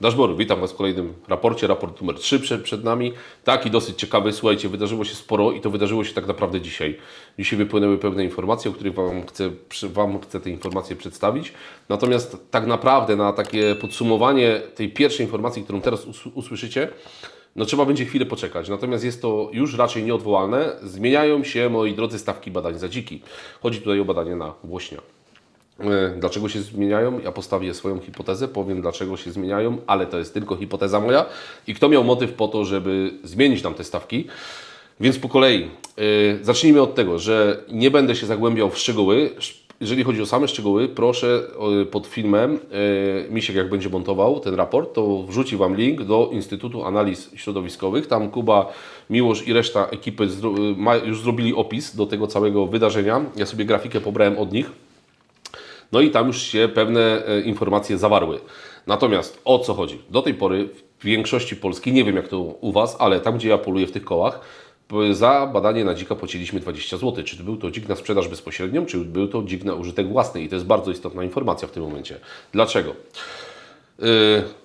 Dashboard, witam Was w kolejnym raporcie, raport numer 3 przed, przed nami. Taki dosyć ciekawy, słuchajcie, wydarzyło się sporo i to wydarzyło się tak naprawdę dzisiaj. Dzisiaj wypłynęły pewne informacje, o których Wam chcę, wam chcę te informacje przedstawić. Natomiast tak naprawdę na takie podsumowanie tej pierwszej informacji, którą teraz us- usłyszycie, no trzeba będzie chwilę poczekać. Natomiast jest to już raczej nieodwołalne. Zmieniają się, moi drodzy, stawki badań za dziki. Chodzi tutaj o badania na włośnia. E, Dlaczego się zmieniają? Ja postawię swoją hipotezę, powiem dlaczego się zmieniają, ale to jest tylko hipoteza moja. I kto miał motyw po to, żeby zmienić nam te stawki? Więc po kolei. E, zacznijmy od tego, że nie będę się zagłębiał w szczegóły. Sz- Jeżeli chodzi o same szczegóły, proszę pod filmem, e, Misiek jak będzie montował ten raport, to wrzuci Wam link do Instytutu Analiz Środowiskowych. Tam Kuba, Miłosz i reszta ekipy już zrobili opis do tego całego wydarzenia. Ja sobie grafikę pobrałem od nich. No i tam już się pewne e, informacje zawarły. Natomiast o co chodzi? Do tej pory w większości Polski, nie wiem jak to u Was, ale tam gdzie ja poluję w tych kołach, za badanie na dzika płaciliśmy 20 zł. Czy był to dzik na sprzedaż bezpośrednią, czy był to dzik na użytek własny? I to jest bardzo istotna informacja w tym momencie. Dlaczego? Yy,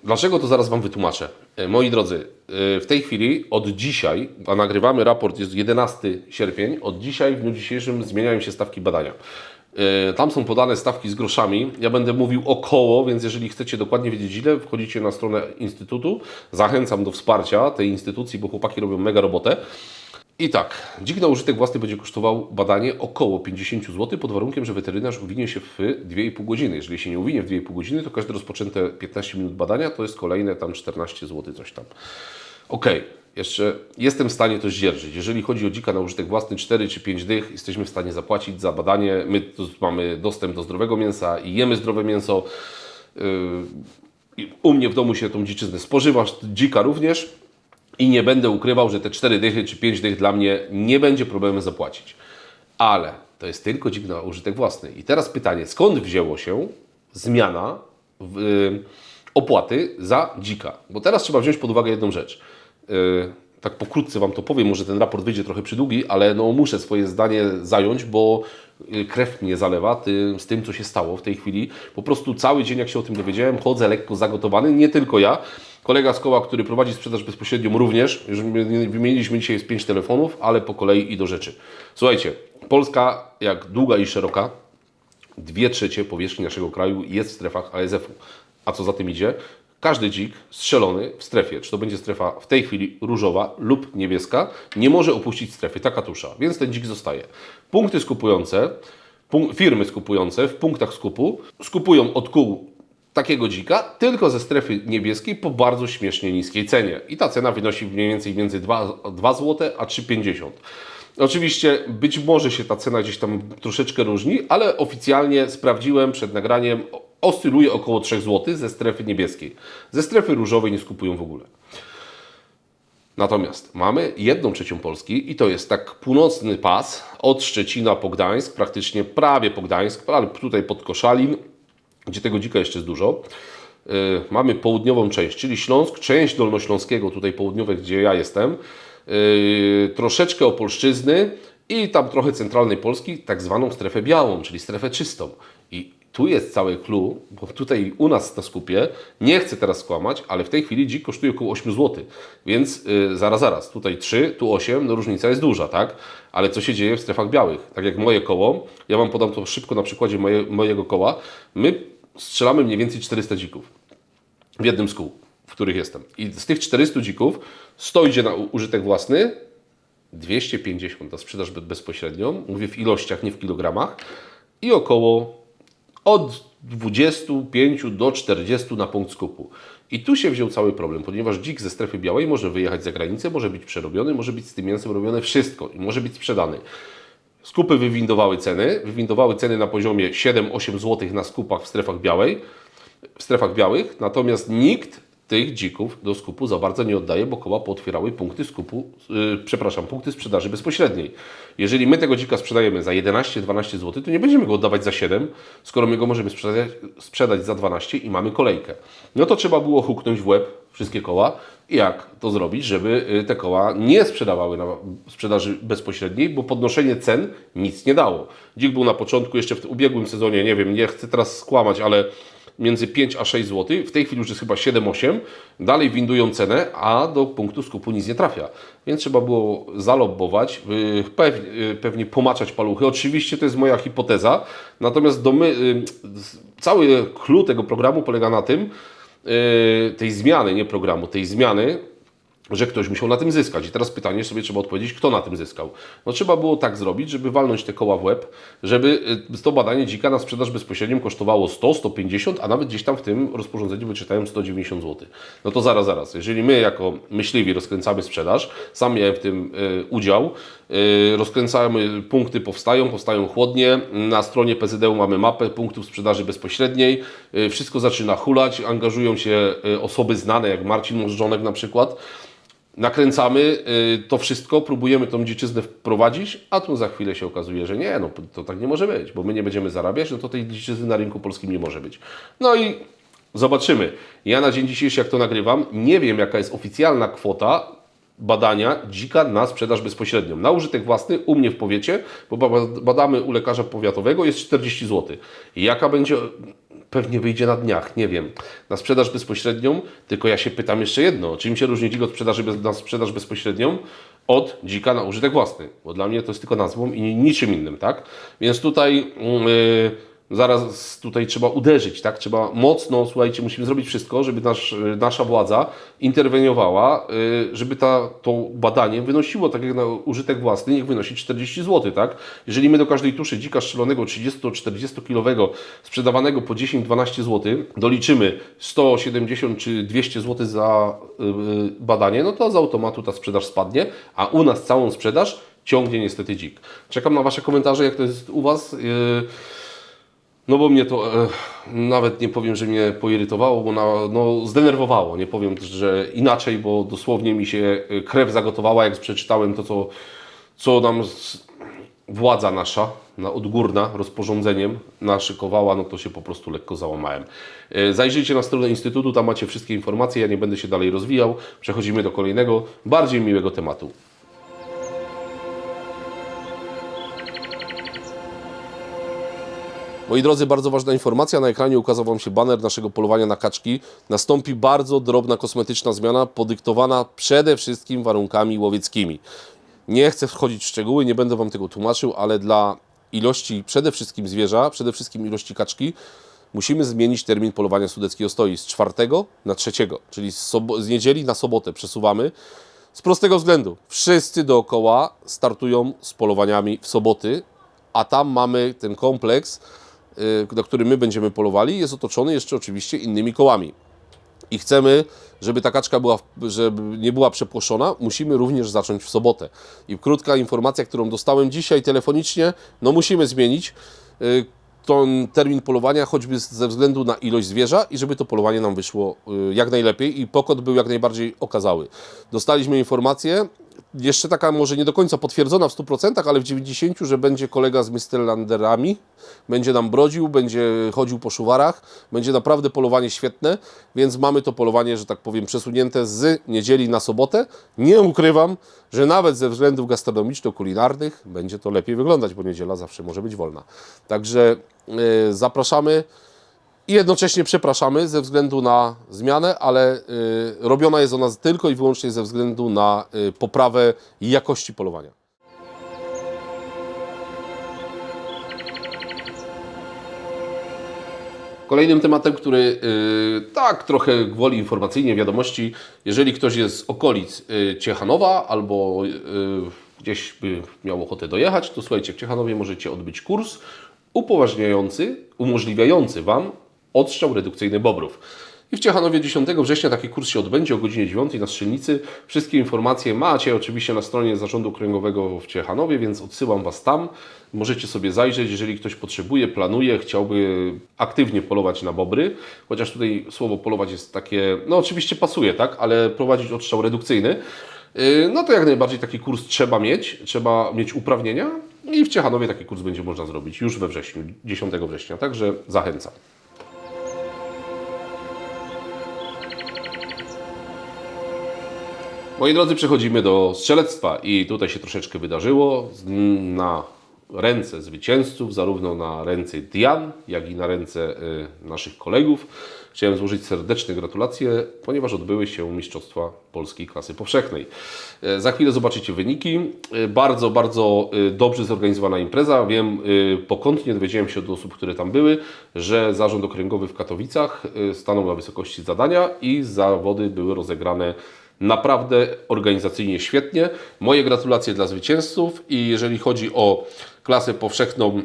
Dlaczego to zaraz Wam wytłumaczę? Yy, Moi drodzy, w tej chwili od dzisiaj, a nagrywamy raport, jest 11 sierpień, od dzisiaj, w dniu dzisiejszym zmieniają się stawki badania. Yy, Tam są podane stawki z groszami. Ja będę mówił około, więc jeżeli chcecie dokładnie wiedzieć ile, wchodzicie na stronę Instytutu. Zachęcam do wsparcia tej instytucji, bo chłopaki robią mega robotę. I tak, dzik na użytek własny będzie kosztował badanie około 50 zł pod warunkiem, że weterynarz uwinie się w 2,5 godziny. Jeżeli się nie uwinie w 2,5 godziny, to każde rozpoczęte 15 minut badania to jest kolejne tam 14 zł coś tam. Okej, jeszcze jestem w stanie to zdzierżyć. Jeżeli chodzi o dzika na użytek własny 4 czy 5 dych, jesteśmy w stanie zapłacić za badanie. My tu mamy dostęp do zdrowego mięsa i jemy zdrowe mięso. Yy, u mnie w domu się tą dziczyznę spożywa, dzika również. I nie będę ukrywał, że te 4 dychy czy 5 dych dla mnie nie będzie problemu zapłacić. Ale to jest tylko dzik na użytek własny. I teraz pytanie, skąd wzięło się zmiana w, y, opłaty za dzika? Bo teraz trzeba wziąć pod uwagę jedną rzecz. Y, tak pokrótce Wam to powiem, może ten raport wyjdzie trochę przydługi, ale no muszę swoje zdanie zająć, bo y, krew mnie zalewa tym, z tym, co się stało w tej chwili. Po prostu cały dzień, jak się o tym dowiedziałem, chodzę lekko zagotowany. Nie tylko ja. Kolega z koła, który prowadzi sprzedaż bezpośrednią również. Już my- wymieniliśmy dzisiaj z pięć telefonów, ale po kolei i do rzeczy. Słuchajcie, Polska jak długa i szeroka, dwie trzecie powierzchni naszego kraju jest w strefach ASF-u. A co za tym idzie? Każdy dzik strzelony w strefie, czy to będzie strefa w tej chwili różowa lub niebieska, nie może opuścić strefy, taka tusza, więc ten dzik zostaje. Punkty skupujące, firmy skupujące w punktach skupu skupują od kół takiego dzika tylko ze strefy niebieskiej po bardzo śmiesznie niskiej cenie. I ta cena wynosi mniej więcej między 2, 2 zł a 3,50. Oczywiście być może się ta cena gdzieś tam troszeczkę różni, ale oficjalnie sprawdziłem przed nagraniem, oscyluje około 3 zł ze strefy niebieskiej. Ze strefy różowej nie skupują w ogóle. Natomiast mamy jedną trzecią Polski i to jest tak północny pas od Szczecina po Gdańsk, praktycznie prawie po Gdańsk, ale tutaj pod Koszalin, gdzie tego dzika jeszcze jest dużo. Yy, mamy południową część, czyli Śląsk, część Dolnośląskiego, tutaj południowe, gdzie ja jestem, yy, troszeczkę Opolszczyzny i tam trochę centralnej Polski, tak zwaną strefę białą, czyli strefę czystą. I tu jest całe clue, bo tutaj u nas na skupie, nie chcę teraz skłamać, ale w tej chwili dzik kosztuje około 8 zł. Więc yy, zaraz, zaraz, tutaj 3, tu 8, no różnica jest duża, tak? Ale co się dzieje w strefach białych? Tak jak moje koło, ja Wam podam to szybko na przykładzie moje, mojego koła, my strzelamy mniej więcej 400 dzików w jednym z kół, w których jestem. I z tych 400 dzików 100 idzie na użytek własny, 250 na sprzedaż be- bezpośrednią, mówię w ilościach, nie w kilogramach, i około od 25 do 40 na punkt skupu. I tu się wziął cały problem, ponieważ dzik ze strefy białej może wyjechać za granicę, może być przerobiony, może być z tym mięsem robione wszystko i może być sprzedany. Skupy wywindowały ceny, wywindowały ceny na poziomie 7-8 zł na skupach w strefach białej, w strefach białych, natomiast nikt tych dzików do skupu za bardzo nie oddaje, bo koła pootwierały punkty skupu, yy, przepraszam, punkty sprzedaży bezpośredniej. Jeżeli my tego dzika sprzedajemy za 11-12 zł, to nie będziemy go oddawać za 7, skoro my go możemy sprzedać, sprzedać za 12 i mamy kolejkę. No to trzeba było huknąć w łeb wszystkie koła. Jak to zrobić, żeby y, te koła nie sprzedawały na sprzedaży bezpośredniej, bo podnoszenie cen nic nie dało. Dzik był na początku, jeszcze w ubiegłym sezonie, nie wiem, nie chcę teraz skłamać, ale między 5 a 6 zł. W tej chwili już jest chyba 7-8. Dalej windują cenę, a do punktu skupu nic nie trafia. Więc trzeba było zalobować, yy, pewnie, yy, pewnie pomaczać paluchy. Oczywiście to jest moja hipoteza. Natomiast domy, yy, cały clue tego programu polega na tym, tej zmiany, nie programu, tej zmiany, że ktoś musiał na tym zyskać. I teraz pytanie sobie trzeba odpowiedzieć, kto na tym zyskał. No trzeba było tak zrobić, żeby walnąć te koła w łeb, żeby y, to badanie dzika na sprzedaż bezpośrednią kosztowało 100, 150, a nawet gdzieś tam w tym rozporządzeniu wyczytałem 190 zł. No to zaraz, zaraz. Jeżeli my jako myśliwi rozkręcamy sprzedaż, sam miałem w tym y, udział, y, rozkręcamy, punkty powstają, powstają chłodnie, na stronie PZD mamy mapę punktów sprzedaży bezpośredniej, wszystko zaczyna hulać, angażują się osoby znane, jak Marcin Możdżonek na przykład, nakręcamy y, to wszystko, próbujemy tą dziczyznę wprowadzić, a tu za chwilę się okazuje, że nie, no to tak nie może być, bo my nie będziemy zarabiać, no to tej dziczyzny na rynku polskim nie może być. No i zobaczymy. Ja na dzień dzisiejszy, jak to nagrywam, nie wiem jaka jest oficjalna kwota badania dzika na sprzedaż bezpośrednią. Na użytek własny u mnie w powiecie, bo ba- badamy u lekarza powiatowego, jest 40 zł. Jaka będzie pewnie wyjdzie na dniach, nie wiem. Na sprzedaż bezpośrednią, tylko ja się pytam jeszcze jedno, czym się różni dzik od sprzedaży bez, na sprzedaż bezpośrednią od dzika na użytek własny? Bo dla mnie to jest tylko nazwą i niczym innym, tak? Więc tutaj yy, zaraz tutaj trzeba uderzyć, tak? Trzeba mocno, słuchajcie, musimy zrobić wszystko, żeby nasz, nasza władza interweniowała, yy, żeby ta, to badanie wynosiło, tak jak na użytek własny, niech wynosi 40 zł, tak? Jeżeli my do każdej tuszy dzika strzelonego 30-40 kilowego sprzedawanego po 10-12 zł doliczymy 170 czy 200 zł za yy, badanie, no to z automatu ta sprzedaż spadnie, a u nas całą sprzedaż ciągnie niestety dzik. Czekam na Wasze komentarze, jak to jest u Was. Yy, no bo mnie to e, nawet nie powiem, że mnie poirytowało, bo na, no, zdenerwowało. Nie powiem, że inaczej, bo dosłownie mi się e, krew zagotowała, jak przeczytałem to, co, co nam władza nasza, na odgórna, rozporządzeniem naszykowała, no to się po prostu lekko załamałem. E, Zajrzyjcie na stronę Instytutu, tam macie wszystkie informacje, ja nie będę się dalej rozwijał. Przechodzimy do kolejnego, bardziej miłego tematu. Moi drodzy, bardzo ważna informacja. Na ekranie ukazał Wam się baner naszego polowania na kaczki. Nastąpi bardzo drobna kosmetyczna zmiana, podyktowana przede wszystkim warunkami łowieckimi. Nie chcę wchodzić w szczegóły, nie będę Wam tego tłumaczył, ale dla ilości przede wszystkim zwierza, przede wszystkim ilości kaczki, musimy zmienić termin polowania sudeckiego stoi z czwartego na trzeciego, czyli z, z niedzieli na sobotę przesuwamy. Z prostego względu, wszyscy dookoła startują z polowaniami w soboty, a tam mamy ten kompleks, na który my będziemy polowali, jest otoczony jeszcze oczywiście innymi kołami. I chcemy, żeby ta kaczka była, żeby nie była przepłoszona, musimy również zacząć w sobotę. I krótka informacja, którą dostałem dzisiaj telefonicznie, no musimy zmienić y, ten termin polowania, choćby ze względu na ilość zwierza i żeby to polowanie nam wyszło y, jak najlepiej i pokot był jak najbardziej okazały. Dostaliśmy informację, jeszcze taka może nie do końca potwierdzona w 100%, ale w 90%, że będzie kolega z Mysterlanderami, będzie nam brodził, będzie chodził po szuwarach, będzie naprawdę polowanie świetne, więc mamy to polowanie, że tak powiem, przesunięte z niedzieli na sobotę. Nie ukrywam, że nawet ze względów gastronomiczno-kulinarnych będzie to lepiej wyglądać, bo niedziela zawsze może być wolna. Także e, zapraszamy. I jednocześnie przepraszamy ze względu na zmianę, ale y, robiona jest ona tylko i wyłącznie ze względu na y, poprawę jakości polowania. Kolejnym tematem, który y, tak trochę gwoli informacyjnie wiadomości, jeżeli ktoś jest z okolic y, Ciechanowa albo y, gdzieś by miał ochotę dojechać, to słuchajcie, w Ciechanowie możecie odbyć kurs upoważniający, umożliwiający Wam odstrzał redukcyjny bobrów. I w Ciechanowie 10 września taki kurs się odbędzie o godzinie 9 na strzelnicy. Wszystkie informacje macie oczywiście na stronie Zarządu Okręgowego w Ciechanowie, więc odsyłam Was tam. Możecie sobie zajrzeć, jeżeli ktoś potrzebuje, planuje, chciałby aktywnie polować na bobry, chociaż tutaj słowo polować jest takie, no oczywiście pasuje, tak, ale prowadzić odstrzał redukcyjny. Yy, No to jak najbardziej taki kurs trzeba mieć, trzeba mieć uprawnienia i w Ciechanowie taki kurs będzie można zrobić już we wrześniu, 10 września, także zachęcam. Moi drodzy, przechodzimy do strzelectwa i tutaj się troszeczkę wydarzyło. Na ręce zwycięzców, zarówno na ręce Dian, jak i na ręce y, naszych kolegów. Chciałem złożyć serdeczne gratulacje, ponieważ odbyły się Mistrzostwa Polskiej Klasy Powszechnej. E, Za chwilę zobaczycie wyniki. E, Bardzo, bardzo dobrze zorganizowana impreza. Wiem, pokątnie dowiedziałem się od osób, które tam były, że Zarząd Okręgowy w Katowicach stanął na wysokości zadania i zawody były rozegrane naprawdę organizacyjnie świetnie. Moje gratulacje dla zwycięzców i jeżeli chodzi o klasę powszechną,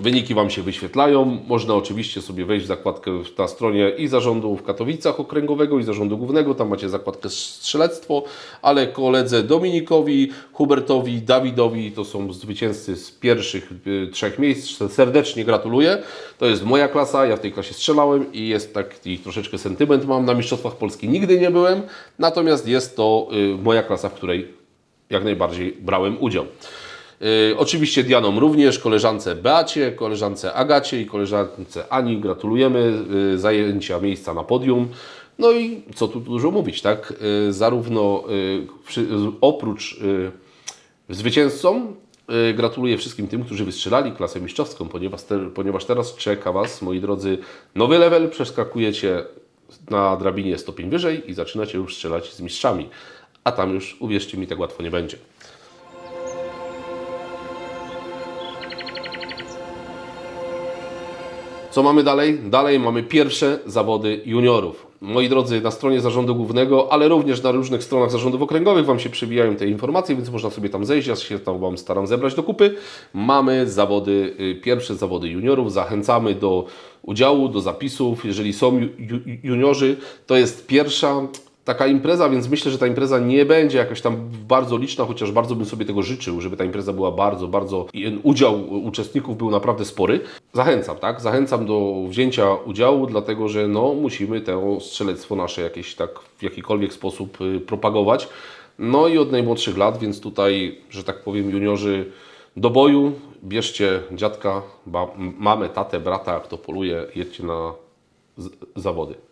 Wyniki Wam się wyświetlają. Można oczywiście sobie wejść w zakładkę na stronie i zarządu w Katowicach Okręgowego i zarządu głównego. Tam macie zakładkę strzelectwo, ale koledze Dominikowi, Hubertowi, Dawidowi, to są zwycięzcy z pierwszych y, trzech miejsc. Serdecznie gratuluję. To jest moja klasa, ja w tej klasie strzelałem i jest taki troszeczkę sentyment mam. Na Mistrzostwach Polski nigdy nie byłem, natomiast jest to y, moja klasa, w której jak najbardziej brałem udział. Yy, oczywiście Dianom również, koleżance Beacie, koleżance Agacie i koleżance Ani gratulujemy yy, zajęcia miejsca na podium. No i co tu dużo mówić, tak? Yy, zarówno oprócz zwycięzcom gratuluję wszystkim tym, którzy wystrzelali klasę mistrzowską, ponieważ, te, ponieważ teraz czeka Was, moi drodzy, nowy level, przeskakujecie na drabinie stopień wyżej i zaczynacie już strzelać z mistrzami. A tam już, uwierzcie mi, tak łatwo nie będzie. Co mamy dalej? Dalej mamy pierwsze zawody juniorów. Moi drodzy, na stronie zarządu głównego, ale również na różnych stronach zarządów okręgowych Wam się przewijają te informacje, więc można sobie tam zejść. Ja się tam Wam staram zebrać do kupy. Mamy zawody, y, pierwsze zawody juniorów. Zachęcamy do udziału, do zapisów. Jeżeli są ju- ju- juniorzy, to jest pierwsza taka impreza, więc myślę, że ta impreza nie będzie jakaś tam bardzo liczna, chociaż bardzo bym sobie tego życzył, żeby ta impreza była bardzo, bardzo udział uczestników był naprawdę spory. Zachęcam, tak? Zachęcam do wzięcia udziału, dlatego że no, musimy to strzelectwo nasze jakieś tak w jakikolwiek sposób y, propagować. No i od najmłodszych lat, więc tutaj, że tak powiem, juniorzy do boju, bierzcie dziadka, mamę, tatę, brata, jak to poluje, jedźcie na zawody.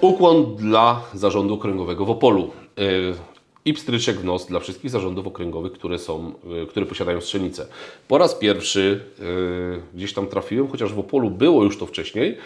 Ukłon dla zarządu okręgowego w Opolu. Yy, I pstryczek w nos dla wszystkich zarządów okręgowych, które, są, yy, które posiadają strzelnicę. Po raz pierwszy yy, gdzieś tam trafiłem, chociaż w Opolu było już to wcześniej.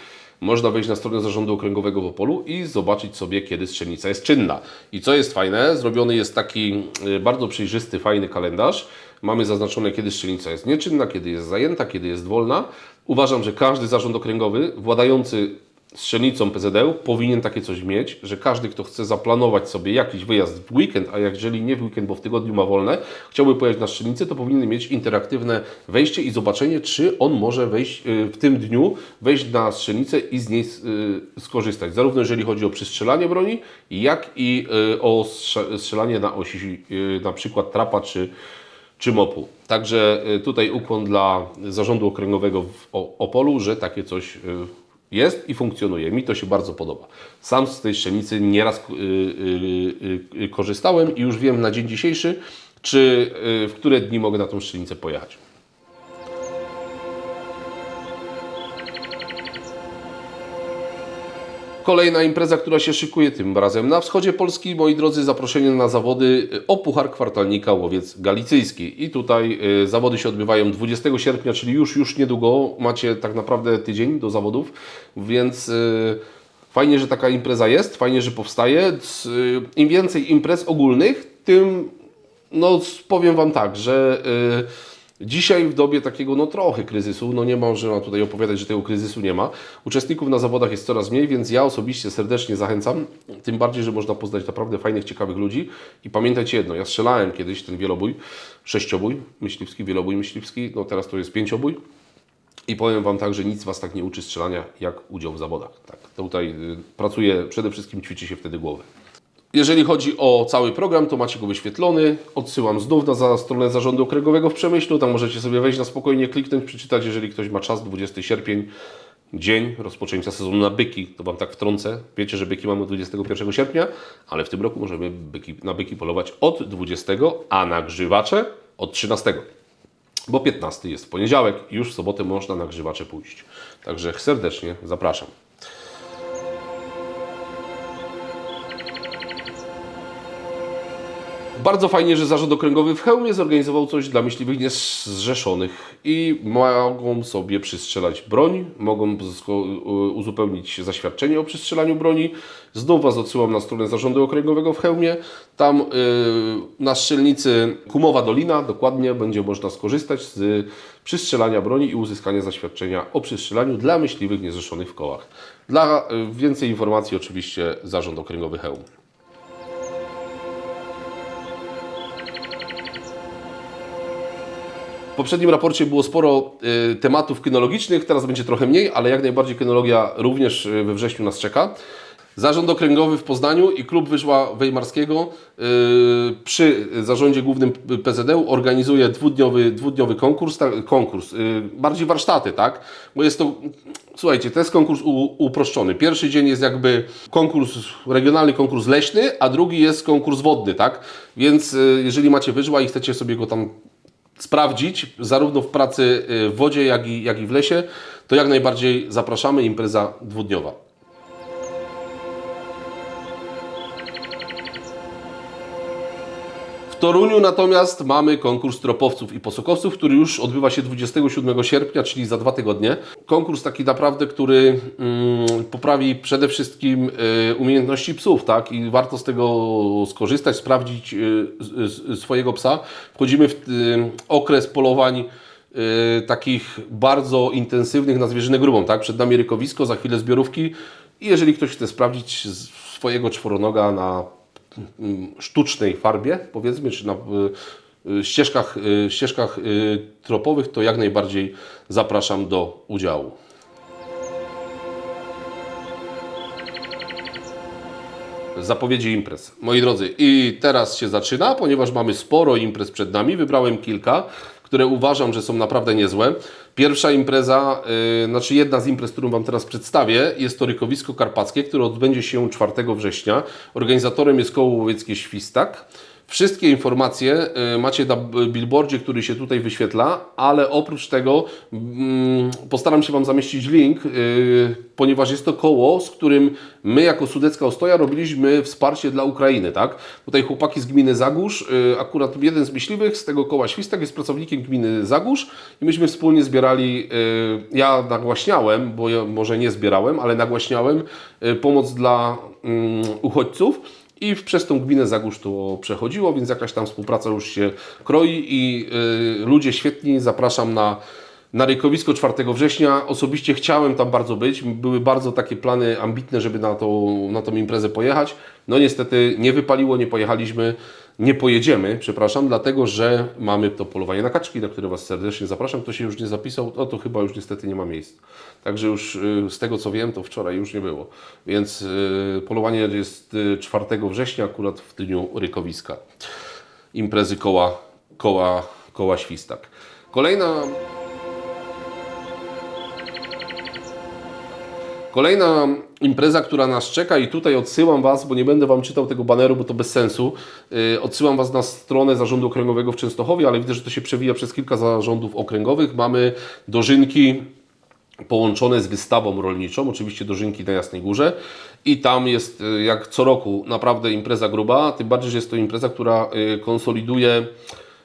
Można wejść na stronę zarządu okręgowego w Opolu i zobaczyć sobie, kiedy strzelnica jest czynna. I co jest fajne, zrobiony jest taki bardzo przejrzysty, fajny kalendarz. Mamy zaznaczone, kiedy strzelnica jest nieczynna, kiedy jest zajęta, kiedy jest wolna. Uważam, że każdy zarząd okręgowy władający strzelnicą PZD powinien takie coś mieć, że każdy, kto chce zaplanować sobie jakiś wyjazd w weekend, a jeżeli nie w weekend, bo w tygodniu ma wolne, chciałby pojechać na strzelnicę, to powinien mieć interaktywne wejście i zobaczenie, czy on może wejść y, w tym dniu, wejść na strzelnicę i z niej y, skorzystać. Zarówno jeżeli chodzi o przystrzelanie broni, jak i y, o strze- strzelanie na osi, na przykład trapa czy czy MOP-u. Także tutaj ukłon dla zarządu okręgowego w Opolu, że takie coś jest i funkcjonuje. Mi to się bardzo podoba. Sam z tej strzelnicy nieraz y, y, y, y, korzystałem i już wiem na dzień dzisiejszy, czy y, w które dni mogę na tą strzelnicę pojechać. Kolejna impreza, która się szykuje tym razem na wschodzie Polski, moi drodzy, zaproszenie na zawody o Puchar Kwartalnika Łowiec Galicyjski. I tutaj y, zawody się odbywają 20 sierpnia, czyli już, już niedługo. Macie tak naprawdę tydzień do zawodów, więc y, fajnie, że taka impreza jest, fajnie, że powstaje. Im więcej imprez ogólnych, tym no powiem Wam tak, że y, dzisiaj w dobie takiego no trochę kryzysu, no nie można tutaj opowiadać, że tego kryzysu nie ma. Uczestników na zawodach jest coraz mniej, więc ja osobiście serdecznie zachęcam, tym bardziej, że można poznać naprawdę fajnych, ciekawych ludzi. I pamiętajcie jedno, ja strzelałem kiedyś ten wielobój, sześciobój myśliwski, wielobój myśliwski, no teraz to jest pięciobój. I powiem Wam tak, że nic Was tak nie uczy strzelania, jak udział w zawodach. Tak, tutaj y, pracuje, przede wszystkim ćwiczy się wtedy głowę. Jeżeli chodzi o cały program, to macie go wyświetlony. Odsyłam znów na stronę Zarządu Okręgowego w Przemyślu. Tam możecie sobie wejść na spokojnie, kliknąć, przeczytać, jeżeli ktoś ma czas, 20 sierpień, dzień rozpoczęcia sezonu na byki. To Wam tak wtrącę. Wiecie, że byki mamy 21 sierpnia, ale w tym roku możemy byki, na byki polować od 20, a na grzywacze od 13 bo 15 jest w poniedziałek już w sobotę można na grzywacze pójść. Także serdecznie zapraszam. Bardzo fajnie, że Zarząd Okręgowy w Chełmie zorganizował coś dla myśliwych niezrzeszonych i mogą sobie przystrzelać broń, mogą uzupełnić zaświadczenie o przystrzelaniu broni. Znów Was odsyłam na stronę Zarządu Okręgowego w Chełmie. Tam yy, na strzelnicy Kumowa Dolina dokładnie będzie można skorzystać z przystrzelania broni i uzyskania zaświadczenia o przystrzelaniu dla myśliwych niezrzeszonych w kołach. Dla y, więcej informacji oczywiście Zarząd Okręgowy Chełm. W poprzednim raporcie było sporo y, tematów kynologicznych, teraz będzie trochę mniej, ale jak najbardziej kynologia również y, we wrześniu nas czeka. Zarząd Okręgowy w Poznaniu i Klub Wyżła Weimarskiego y, przy zarządzie głównym PZD organizuje dwudniowy, dwudniowy konkurs, ta, konkurs y, bardziej warsztaty, tak? Bo jest to, słuchajcie, to jest konkurs u, uproszczony. Pierwszy dzień jest jakby konkurs, regionalny konkurs leśny, a drugi jest konkurs wodny, tak? Więc y, jeżeli macie wyżła i chcecie sobie go tam sprawdzić, zarówno w pracy y, w wodzie, jak i, jak i w lesie, to jak najbardziej zapraszamy. Impreza dwudniowa. Toruniu natomiast mamy konkurs tropowców i posokowców, który już odbywa się 27 sierpnia, czyli za dwa tygodnie. Konkurs taki naprawdę, który mm, poprawi przede wszystkim y, umiejętności psów, tak? I warto z tego skorzystać, sprawdzić y, s- swojego psa. Wchodzimy w y, okres polowań y, takich bardzo intensywnych na zwierzynę grubą, tak? Przed nami rykowisko, za chwilę zbiorówki i jeżeli ktoś chce sprawdzić swojego czworonoga na sztucznej farbie, powiedzmy, czy na y, ścieżkach, y, ścieżkach y, tropowych, to jak najbardziej zapraszam do udziału. Zapowiedzi imprez. Moi drodzy, i teraz się zaczyna, ponieważ mamy sporo imprez przed nami. Wybrałem kilka, które uważam, że są naprawdę niezłe. Pierwsza impreza, yy, znaczy jedna z imprez, którą Wam teraz przedstawię, jest to Rykowisko Karpackie, które odbędzie się 4 września. Organizatorem jest Koło Łowieckie Świstak. Wszystkie informacje y, macie na billboardzie, który się tutaj wyświetla, ale oprócz tego mm, postaram się Wam zamieścić link, y, ponieważ jest to koło, z którym my jako Sudecka Ostoja robiliśmy wsparcie dla Ukrainy, tak? Tutaj chłopaki z gminy Zagórz, y, akurat jeden z myśliwych z tego koła Świstak jest pracownikiem gminy Zagórz i myśmy wspólnie zbierali, ja nagłaśniałem, bo ja może nie zbierałem, ale nagłaśniałem pomoc dla mm, uchodźców. I przez tą gminę Zagórz to przechodziło, więc jakaś tam współpraca już się kroi i y, ludzie świetni. Zapraszam na, na Rykowisko 4 września. Osobiście chciałem tam bardzo być. Były bardzo takie plany ambitne, żeby na, to, na tą imprezę pojechać. No niestety nie wypaliło, nie pojechaliśmy. Nie pojedziemy, przepraszam, dlatego że mamy to polowanie na kaczki, na które Was serdecznie zapraszam. Kto się już nie zapisał, no to chyba już niestety nie ma miejsc. Także już y, z tego co wiem, to wczoraj już nie było. Więc y, polowanie jest y, 4 września, akurat w dniu Rykowiska. Imprezy koła, koła, koła Świstak. Kolejna Kolejna impreza, która nas czeka i tutaj odsyłam Was, bo nie będę Wam czytał tego baneru, bo to bez sensu. Yy, odsyłam Was na stronę Zarządu Okręgowego w Częstochowie, ale widzę, że to się przewija przez kilka zarządów okręgowych. Mamy dożynki połączone z wystawą rolniczą, oczywiście dożynki na Jasnej Górze i tam jest y, jak co roku naprawdę impreza gruba, tym bardziej, że jest to impreza, która y, konsoliduje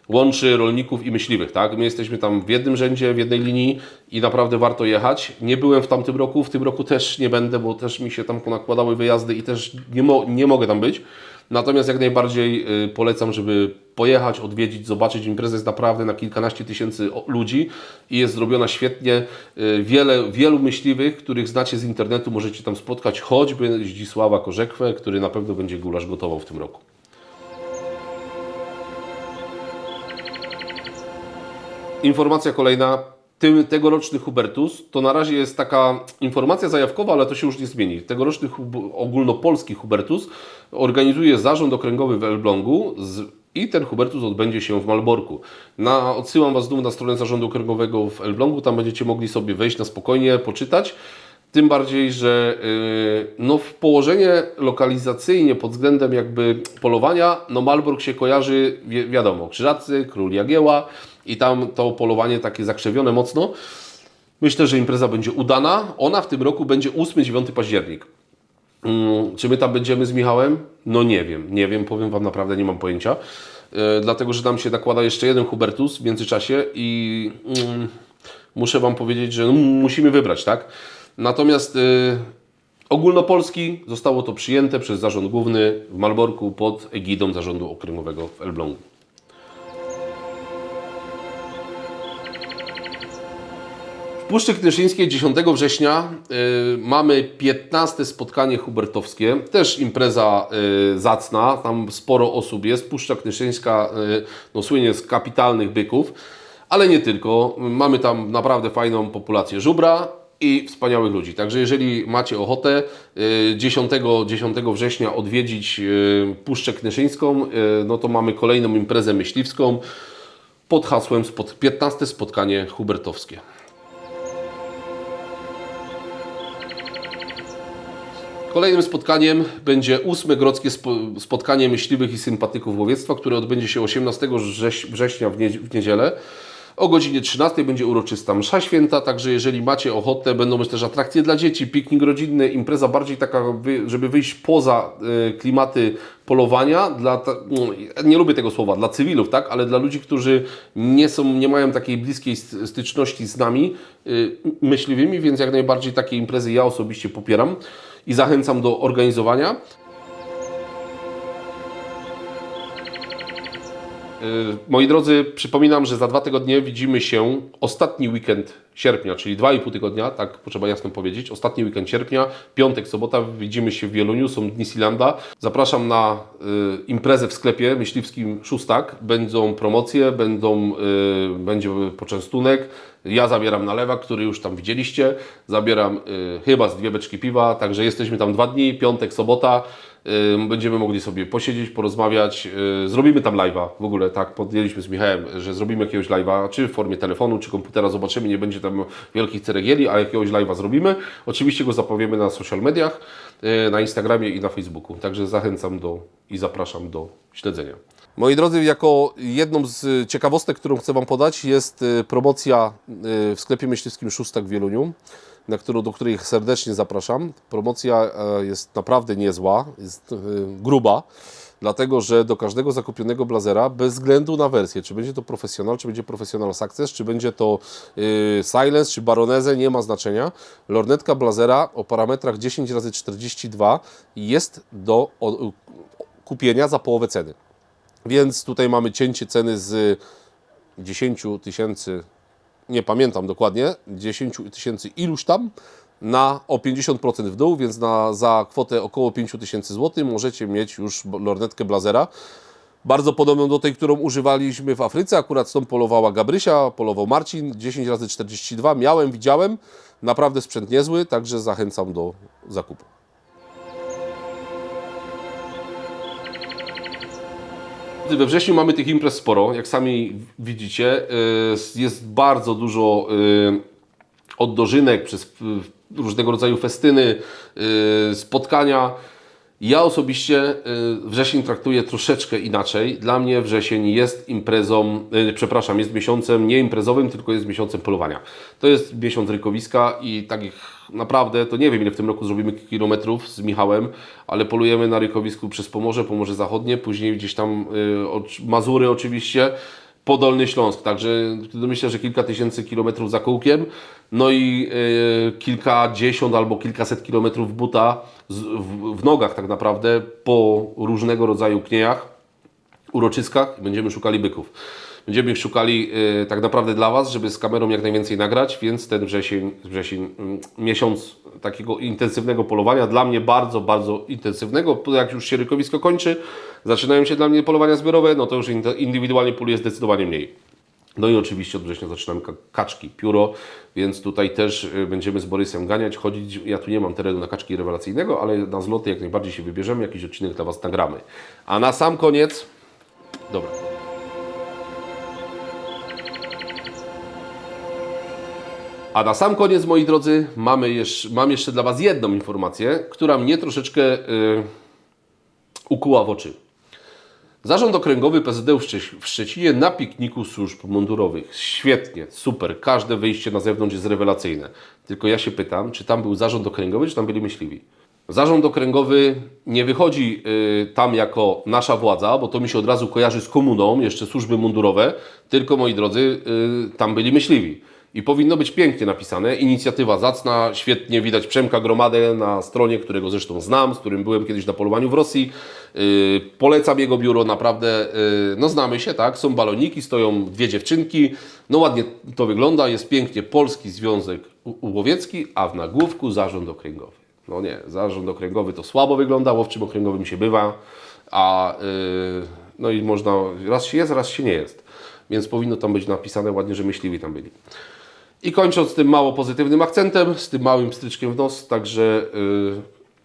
łączy rolników i myśliwych, tak? My jesteśmy tam w jednym rzędzie, w jednej linii i naprawdę warto jechać. Nie byłem w tamtym roku, w tym roku też nie będę, bo też mi się tam nakładały wyjazdy i też nie, mo nie mogę tam być. Natomiast jak najbardziej y, polecam, żeby pojechać, odwiedzić, zobaczyć. Impreza jest naprawdę na kilkanaście tysięcy ludzi i jest zrobiona świetnie. Y, Wiele, wielu myśliwych, których znacie z internetu, możecie tam spotkać, choćby Zdzisława Korzekwę, który na pewno będzie gulasz gotował w tym roku. Informacja kolejna. Tym, tegoroczny Hubertus to na razie jest taka informacja zajawkowa, ale to się już nie zmieni. Tegoroczny hub, ogólnopolski Hubertus organizuje zarząd okręgowy w Elblągu z, i ten Hubertus odbędzie się w Malborku. Na, odsyłam Was znów na stronę zarządu okręgowego w Elblągu, tam będziecie mogli sobie wejść na spokojnie, poczytać. Tym bardziej, że yy, no w położenie lokalizacyjnie pod względem jakby polowania, no Malbork się kojarzy, wi wiadomo, Krzyżacy, Król Jagieła i tam to polowanie takie zakrzewione mocno. Myślę, że impreza będzie udana. Ona w tym roku będzie 8-9 październik. Mm, Czy my tam będziemy z Michałem? No nie wiem, nie wiem, powiem Wam naprawdę, nie mam pojęcia. E, dlatego, że nam się nakłada jeszcze jeden Hubertus w międzyczasie i mm, muszę Wam powiedzieć, że no, musimy wybrać, tak? Natomiast e, ogólnopolski zostało to przyjęte przez Zarząd Główny w Malborku pod egidą Zarządu Okręgowego w Elblągu. W Puszczy Knyszyńskiej 10 września y, mamy 15 spotkanie hubertowskie, też impreza y, zacna, tam sporo osób jest. Puszcza Knyszyńska y, no, słynie z kapitalnych byków, ale nie tylko. Mamy tam naprawdę fajną populację żubra i wspaniałych ludzi. Także jeżeli macie ochotę y, 10, 10 września odwiedzić y, Puszczę Knyszyńską, y, no to mamy kolejną imprezę myśliwską pod hasłem spod 15 spotkanie hubertowskie. Kolejnym spotkaniem będzie ósme grodzkie spo, spotkanie myśliwych i sympatyków łowiectwa, które odbędzie się 18 wrześ- września w niedzielę. O godzinie 13 będzie uroczysta msza święta, także jeżeli macie ochotę, będą też atrakcje dla dzieci, piknik rodzinny, impreza bardziej taka, żeby wyjść poza e, klimaty polowania, dla, no, nie lubię tego słowa, dla cywilów, tak, ale dla ludzi, którzy nie są, nie mają takiej bliskiej st- styczności z nami, y, myśliwymi, więc jak najbardziej takie imprezy ja osobiście popieram i zachęcam do organizowania. Moi drodzy, przypominam, że za dwa tygodnie widzimy się ostatni weekend sierpnia, czyli dwa i pół tygodnia, tak trzeba jasno powiedzieć. Ostatni weekend sierpnia, piątek, sobota, widzimy się w Wieluniu, są dni Silanda. Zapraszam na y, imprezę w sklepie myśliwskim Szóstak. Będą promocje, będą, y, będzie poczęstunek. Ja zabieram nalewa, który już tam widzieliście. Zabieram y, chyba z dwie beczki piwa, także jesteśmy tam dwa dni, piątek, sobota. Będziemy mogli sobie posiedzieć, porozmawiać. y, Zrobimy tam live'a. W ogóle tak podjęliśmy z Michałem, że zrobimy jakiegoś live'a, czy w formie telefonu, czy komputera. Zobaczymy, nie będzie tam wielkich ceregieli, a jakiegoś live'a zrobimy. Oczywiście go zapowiemy na social mediach, y, na Instagramie i na Facebooku. Także zachęcam do i zapraszam do śledzenia. Moi drodzy, jako jedną z ciekawostek, którą chcę Wam podać, jest y, promocja y, w sklepie myśliwskim Szóstak w Wieluniu, na którą, do której serdecznie zapraszam. Promocja e, jest naprawdę niezła, jest y, gruba, dlatego że do każdego zakupionego blazera, bez względu na wersję, czy będzie to Professional, czy będzie Professional Success, czy będzie to y, Silence, czy Baroneze, nie ma znaczenia. Lornetka blazera o parametrach 10 x 42 jest do kupienia za połowę ceny. Więc tutaj mamy cięcie ceny z 10 tysięcy, nie pamiętam dokładnie, 10 tysięcy iluś tam, na o 50% w dół, więc na, za kwotę około 5 tysięcy złotych możecie mieć już lornetkę Blazera. Bardzo podobną do tej, którą używaliśmy w Afryce. Akurat tą polowała Gabrysia, polował Marcin, 10 razy 42 Miałem, widziałem. Naprawdę sprzęt niezły, także zachęcam do zakupu. We wrześniu mamy tych imprez sporo, jak sami widzicie. Y, Jest bardzo dużo y, oddożynek przez y, różnego rodzaju festyny, spotkania. Ja osobiście y, wrzesień traktuję troszeczkę inaczej. Dla mnie wrzesień jest imprezą, y, przepraszam, jest miesiącem nie imprezowym, tylko jest miesiącem polowania. To jest miesiąc rykowiska i takich naprawdę, to nie wiem ile w tym roku zrobimy kilometrów z Michałem, ale polujemy na rykowisku przez Pomorze, Pomorze Zachodnie, później gdzieś tam y, Mazury oczywiście, Podolny Śląsk, także myślę, że kilka tysięcy kilometrów za kółkiem, no i kilkadziesiąt albo kilkaset kilometrów buta w, nogach tak naprawdę po różnego rodzaju kniejach, uroczyskach będziemy szukali byków. Będziemy ich szukali y, tak naprawdę dla Was, żeby z kamerą jak najwięcej nagrać, więc ten wrzesień, wrzesień mm, miesiąc takiego intensywnego polowania, dla mnie bardzo, bardzo intensywnego. Jak już się rykowisko kończy, zaczynają się dla mnie polowania zbiorowe, no to już indy- indywidualnie poluję zdecydowanie mniej. No i oczywiście od września zaczynamy ka- kaczki, pióro, więc tutaj też y, będziemy z Borysem ganiać, chodzić. Ja tu nie mam terenu na kaczki rewelacyjnego, ale na zloty jak najbardziej się wybierzemy, jakiś odcinek dla Was nagramy. A na sam koniec, dobra. A na sam koniec, moi drodzy, mamy jeszcze, mam jeszcze dla Was jedną informację, która mnie troszeczkę y, ukuła w oczy. Zarząd Okręgowy PZD w Szczec- w Szczecinie na pikniku służb mundurowych. Świetnie, super. Każde wyjście na zewnątrz jest rewelacyjne. Tylko ja się pytam, czy tam był zarząd okręgowy, czy tam byli myśliwi? Zarząd okręgowy nie wychodzi y, tam jako nasza władza, bo to mi się od razu kojarzy z komuną, jeszcze służby mundurowe, tylko moi drodzy, y, tam byli myśliwi. I powinno być pięknie napisane. Inicjatywa zacna, świetnie widać Przemka Gromadę na stronie, którego zresztą znam, z którym byłem kiedyś na polowaniu w Rosji. Y, polecam jego biuro, naprawdę, y, no znamy się, tak? Są baloniki, stoją dwie dziewczynki. No ładnie to wygląda, jest pięknie Polski Związek Łowiecki, a w nagłówku Zarząd Okręgowy. No nie, zarząd okręgowy to słabo wygląda, łowczym okręgowym się bywa, a yy, no i można, raz się jest, raz się nie jest. Więc powinno tam być napisane ładnie, że myśliwi tam byli. I kończąc tym mało pozytywnym akcentem, z tym małym stryczkiem w nos, także yy,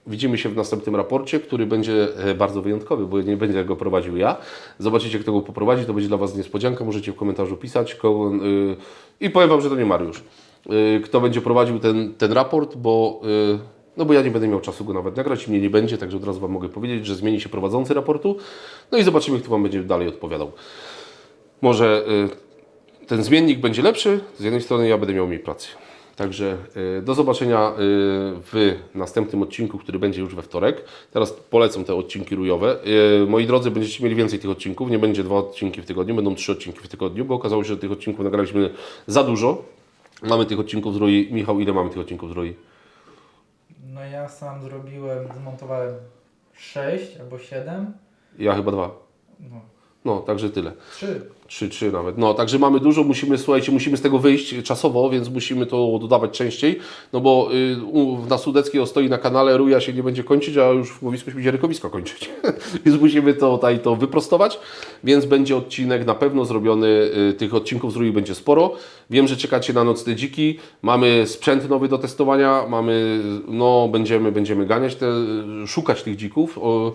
widzimy się w następnym raporcie, który będzie e, bardzo wyjątkowy, bo nie będę go prowadził ja. Zobaczycie, kto go poprowadzi, to będzie dla Was niespodzianka, możecie w komentarzu pisać. Kogo, yy, I powiem Wam, że to nie Mariusz. Yy, kto będzie prowadził ten, ten raport, bo, yy, no bo ja nie będę miał czasu go nawet nagrać mnie nie będzie, także od razu Wam mogę powiedzieć, że zmieni się prowadzący raportu. No i zobaczymy, kto Wam będzie dalej odpowiadał. Może y, ten zmiennik będzie lepszy, z jednej strony ja będę miał mniej pracy. Także y, do zobaczenia y, w następnym odcinku, który będzie już we wtorek. Teraz polecam te odcinki rujowe. Y, moi drodzy, będziecie mieli więcej tych odcinków. Nie będzie dwa odcinki w tygodniu, będą trzy odcinki w tygodniu, bo okazało się, że tych odcinków nagraliśmy za dużo. Mamy tych odcinków z Rui. Michał, ile mamy tych odcinków z Rui? No ja sam zrobiłem, zmontowałem 6 albo 7. Ja chyba dwa. No, No, także tyle. 3. 3, 3 nawet. No, także mamy dużo, musimy, słuchajcie, musimy z tego wyjść czasowo, więc musimy to dodawać częściej, no bo y, na Sudeckiej stoi na kanale, ruja się nie będzie kończyć, a już w łowisku się będzie rykowisko kończyć. więc musimy to tutaj to wyprostować, więc będzie odcinek na pewno zrobiony, y, tych odcinków z Rui będzie sporo. Wiem, że czekacie na nocne dziki, mamy sprzęt nowy do testowania, mamy, no, będziemy, będziemy ganiać te, szukać tych dzików, o,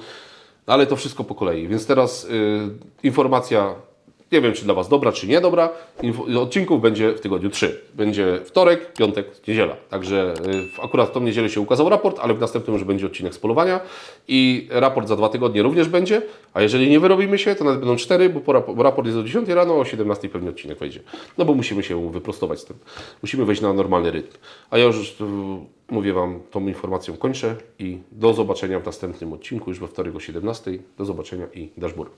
ale to wszystko po kolei. Więc teraz y, informacja, nie wiem czy dla Was dobra, czy nie dobra. Info, odcinków będzie w tygodniu 3. Będzie wtorek, piątek, niedziela. Także y, akurat w tą niedzielę się ukazał raport, ale w następnym już będzie odcinek z polowania. I raport za dwa tygodnie również będzie. A jeżeli nie wyrobimy się, to nawet będą cztery, bo, po bo raport jest o 10 rano, o 17 pewnie odcinek wejdzie. No bo musimy się wyprostować z tym. Musimy wejść na normalny rytm. A ja już mówię Wam, tą informacją kończę i do zobaczenia w następnym odcinku, już we wtorek o 17. Do zobaczenia i dasz bór.